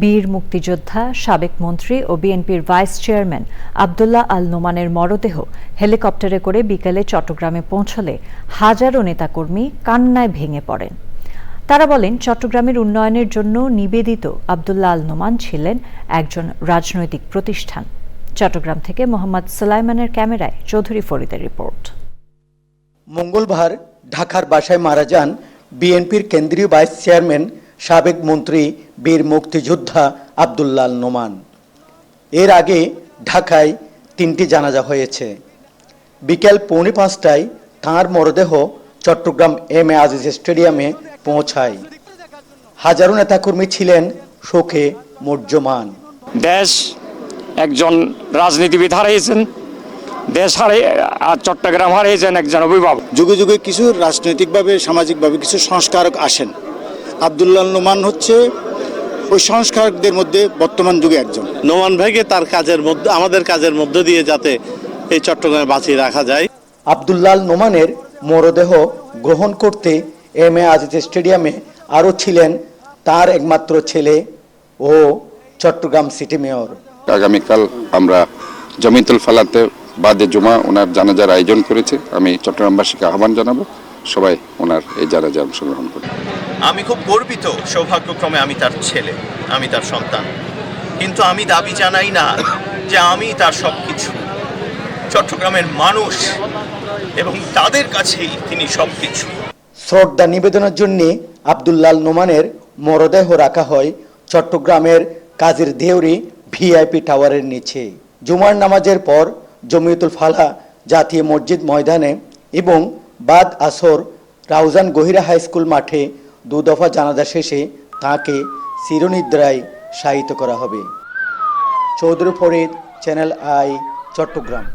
বীর মুক্তিযোদ্ধা, সাবেক মন্ত্রী ও বিএনপির ভাইস চেয়ারম্যান আবদুল্লাহ আল নোমানের মরদেহ হেলিকপ্টারে করে বিকেলে চট্টগ্রামে পৌঁছলে হাজারো নেতাকর্মী কান্নায় ভেঙে পড়েন। তারা বলেন, চট্টগ্রামের উন্নয়নের জন্য নিবেদিত আবদুল্লাহ আল নোমান ছিলেন একজন রাজনৈতিক প্রতিষ্ঠান। চট্টগ্রাম থেকে মোহাম্মদ সুলাইমানের ক্যামেরায় চৌধুরী ফরিদের রিপোর্ট। মঙ্গলবার ঢাকার বাসায় মারা যান বিএনপির কেন্দ্রীয় ভাইস চেয়ারম্যান সাবেক মন্ত্রী বীর মুক্তিযোদ্ধা আবদুল্লাল নোমান। এর আগে ঢাকায় তিনটি জানাজা হয়েছে। বিকেল পৌনে পাঁচটায় তাঁর মরদেহ চট্টগ্রাম এম এ আজিজ স্টেডিয়ামে পৌঁছায়। হাজারো নেতাকর্মী ছিলেন শোকে মর্যমান। দেশ একজন রাজনীতিবিদ হারিয়েছেন দেশ হারিয়ে আর চট্টগ্রাম হারিয়েছেন একজন অভিভাবক। যুগে যুগে কিছু রাজনৈতিকভাবে সামাজিকভাবে কিছু সংস্কারক আসেন। আবদুল্লাহ নোমান হচ্ছে ওই সংস্কারকদের মধ্যে বর্তমান যুগে একজন। নোমান ভাইকে তার কাজের মধ্যে আমাদের কাজের মধ্য দিয়ে যাতে এই চট্টগ্রামে বাঁচিয়ে রাখা যায়। আবদুল্লাল নোমানের মরদেহ গ্রহণ করতে এম এ আজিজ স্টেডিয়ামে আরও ছিলেন তার একমাত্র ছেলে ও চট্টগ্রাম সিটি মেয়র। আগামীকাল আমরা জমিতুল ফালাতে বাদে জুমা ওনার জানাজার আয়োজন করেছে। আমি চট্টগ্রামবাসীকে আহ্বান জানাব সবাই ওনার এই জানাজা অংশগ্রহণ করবে আমি খুব গর্বিত সৌভাগ্যক্রমে আমি তার ছেলে, আমি তার সন্তান। কিন্তু আমি দাবি জানাই না যে আমি তার সব কিছু চট্টগ্রামের মানুষ এবং তাদের কাছেই তিনি সব কিছু শ্রদ্ধা নিবেদনের জন্য আবদুল্লাল নোমানের মরদেহ রাখা হয় চট্টগ্রামের কাজের দেউরি ভিআইপি টাওয়ারের নিচে। জুমার নামাজের পর জমিয়তুল ফালা জাতীয় মসজিদ ময়দানে এবং বাদ আসর রাউজান গহিরা হাই স্কুল মাঠে দু দফা জানাজা শেষে তাঁকে চিরনিদ্রায় শায়িত করা হবে। Chowdhury Farid channel I Chittagong.